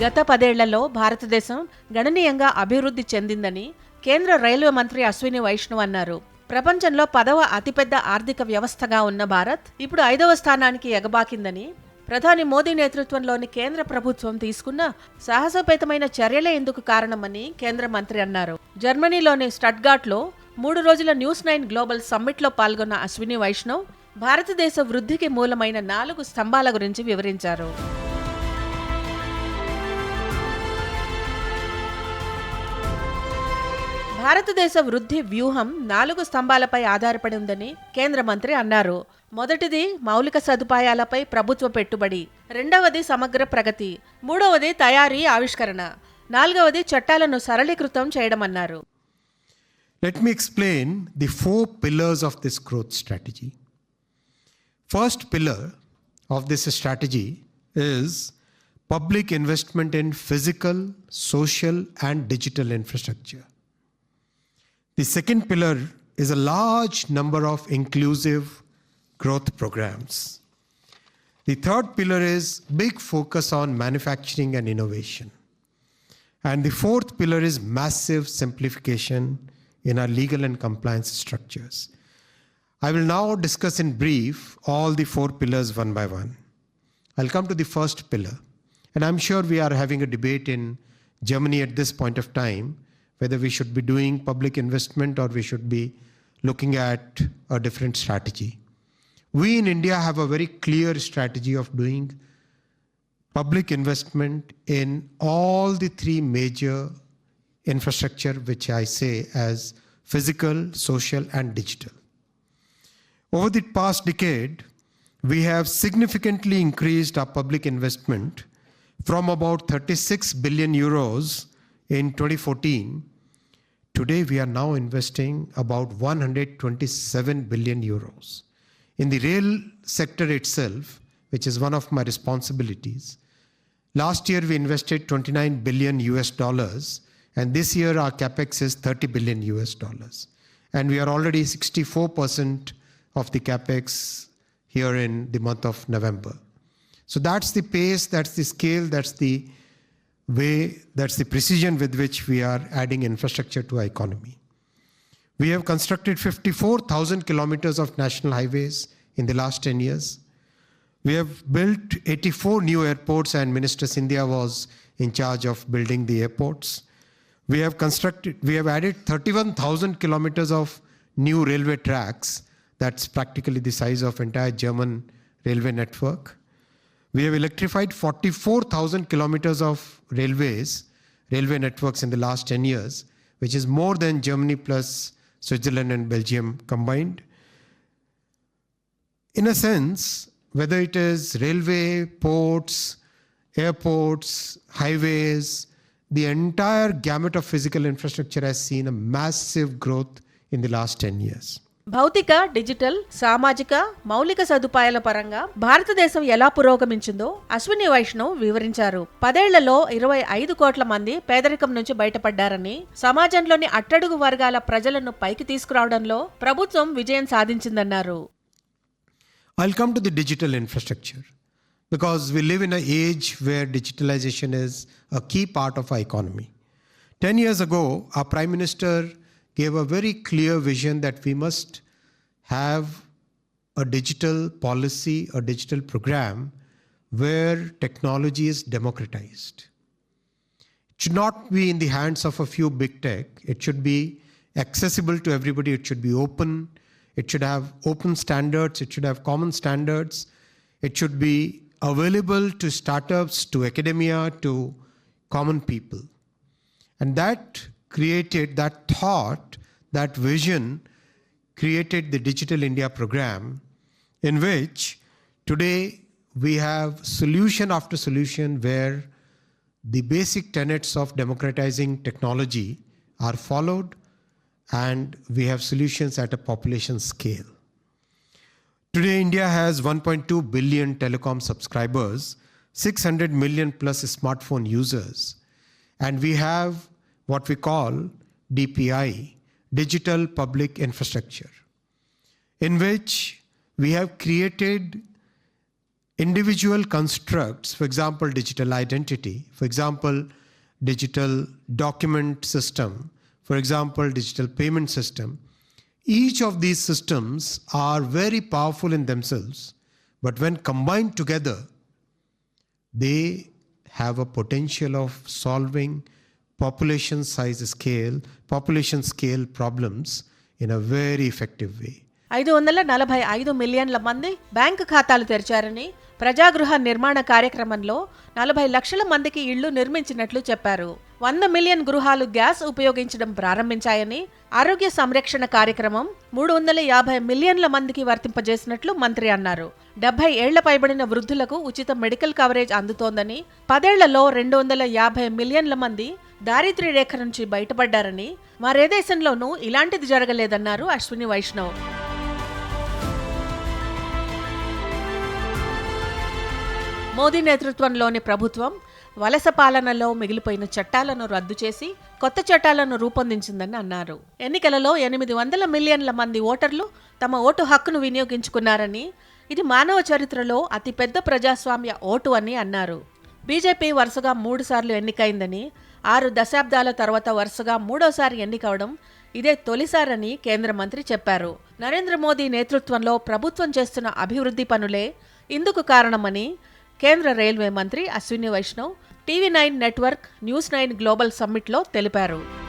గత పదేళ్ళలో భారతదేశం గణనీయంగా అభివృద్ధి చెందిందని కేంద్ర రైల్వే మంత్రి అశ్విని వైష్ణవ్ అన్నారు. ప్రపంచంలో పదవ అతిపెద్ద ఆర్థిక వ్యవస్థగా ఉన్న భారత్ ఇప్పుడు ఐదవ స్థానానికి ఎగబాకిందని ప్రధాని మోదీ నేతృత్వంలోని కేంద్ర ప్రభుత్వం తీసుకున్న సాహసోపేతమైన చర్యలే ఇందుకు కారణమని కేంద్ర మంత్రి అన్నారు. జర్మనీలోని స్టడ్గాట్లో మూడు రోజుల న్యూస్ నైన్ గ్లోబల్ సమ్మిట్లో పాల్గొన్న అశ్విని వైష్ణవ్ భారతదేశ వృద్ధికి మూలమైన నాలుగు స్తంభాల గురించి వివరించారు. భారతదేశ వృద్ధి వ్యూహం నాలుగు స్తంభాలపై ఆధారపడి ఉందని కేంద్ర మంత్రి అన్నారు. మొదటిది మౌలిక సదుపాయాలపై ప్రభుత్వ పెట్టుబడి రెండవది సమగ్ర ప్రగతి మూడవది తయారీ ఆవిష్కరణ నాలుగవది చట్టాలను సరళీకృతం చేయడమన్నారు. Let me explain the four pillars of this growth strategy first pillar of this strategy is public investment in physical social and digital infrastructure The second pillar is a large number of inclusive growth programs. The third pillar is big focus on manufacturing and innovation. And the fourth pillar is massive simplification in our legal and compliance structures. I will now discuss in brief all the four pillars one by one. I'll come to the first pillar. And I'm sure we are having a debate in Germany at this point of time whether we should be doing public investment or we should be looking at a different strategy. We in India have a very clear strategy of doing public investment in all the three major infrastructure which I say as physical, social, and digital. Over the past decade, we have significantly increased our public investment from about 36 billion euros in 2014. Today, we are now investing about 127 billion euros. In the rail sector itself, which is one of my responsibilities, last year we invested 29 billion US dollars, and this year our capex is 30 billion US dollars. And we are already 64% of the capex here in the month of November. So that's the pace, that's the scale, that's the way, that's the precision with which we are adding infrastructure to our economy. We have constructed 54,000 kilometers of national highways in the last 10 years. We have built 84 new airports, and Minister Sindhia was in charge of building the airports. We have constructed, we have added 31,000 kilometers of new railway tracks. That's practically the size of entire German railway network. We have electrified 44,000 kilometers of railways, railway networks in the last 10 years, which is more than Germany plus Switzerland and Belgium combined. In a sense, whether it is railway, ports, airports, highways, the entire gamut of physical infrastructure has seen a massive growth in the last 10 years. భౌతిక digital సామాజిక మౌలిక సదుపాయాల పరంగా భారతదేశం ఎలా పురోగమించిందో అశ్విని వైష్ణవ్ వివరించారు పదేళ్ళలో ఇరవై ఐదు కోట్ల మంది పేదరికం నుంచి బయటపడ్డారని సమాజంలోని అట్టడుగు వర్గాల ప్రజలను పైకి తీసుకురావడంలో ప్రభుత్వం విజయం సాధించిందన్నారు I'll come to the digital infrastructure because we live in an age where digitalization is a key part of our economy. 10 years ago, our Prime Minister gave a very clear vision that we must have a digital policy, a digital program where technology is democratized. It should not be in the hands of a few big tech. It should be accessible to everybody. It should be open. It should have open standards. It should have common standards. It should be available to startups, to academia, to common people. And that created, that thought, that vision created the Digital India program, in which today we have solution after solution where the basic tenets of democratizing technology are followed and we have solutions at a population scale. Today, India has 1.2 billion telecom subscribers, 600 million plus smartphone users, and we have what we call DPI, Digital Public Infrastructure, in which we have created individual constructs, for example, digital identity, for example, digital document system, for example, digital payment system, each of these systems are very powerful in themselves, but when combined together, they have a potential of solving population size scale, population scale problems in a very effective way. ఐదు వందల నలభై ఐదు మిలియన్ల మంది bank ఖాతాలు తెరిచారని ప్రజాగృహ నిర్మాణ కార్యక్రమంలో నలభై లక్షల మందికి ఇళ్ళు నిర్మించినట్లు చెప్పారు వంద మిలియన్ గృహాలు గ్యాస్ ఉపయోగించడం ప్రారంభించాయని ఆరోగ్య సంరక్షణ కార్యక్రమం మూడు వందల యాభై మిలియన్ల మందికి వర్తింపజేసినట్లు మంత్రి అన్నారు డెబ్బై ఏళ్ళ పైబడిన వృద్ధులకు ఉచిత మెడికల్ కవరేజ్ అందుతోందని పదేళ్ళలో రెండు వందల యాభై మిలియన్ల మంది దారిద్ర్య రేఖ నుంచి బయటపడ్డారని మరే దేశంలోనూ ఇలాంటిది జరగలేదన్నారు అశ్విని వైష్ణవ్. మోదీ నేతృత్వంలోని ప్రభుత్వం వలస పాలనలో మిగిలిపోయిన చట్టాలను రద్దు చేసి కొత్త చట్టాలను రూపొందించిందని అన్నారు. ఎన్నికలలో ఎనిమిది వందల మిలియన్ల మంది ఓటర్లు తమ ఓటు హక్కును వినియోగించుకున్నారని ఇది మానవ చరిత్రలో అతిపెద్ద ప్రజాస్వామ్య ఓటు అని అన్నారు. బీజేపీ వరుసగా మూడుసార్లు ఎన్నికైందని ఆరు దశాబ్దాల తర్వాత వరుసగా మూడోసారి ఎన్నికవడం ఇదే తొలిసారని కేంద్ర మంత్రి చెప్పారు. నరేంద్ర మోదీ నేతృత్వంలో ప్రభుత్వం చేస్తున్న అభివృద్ధి పనులే ఇందుకు కారణమని కేంద్ర రైల్వే మంత్రి Ashwini Vaishnaw TV nine network news nine global సమ్మిట్లో తెలిపారు.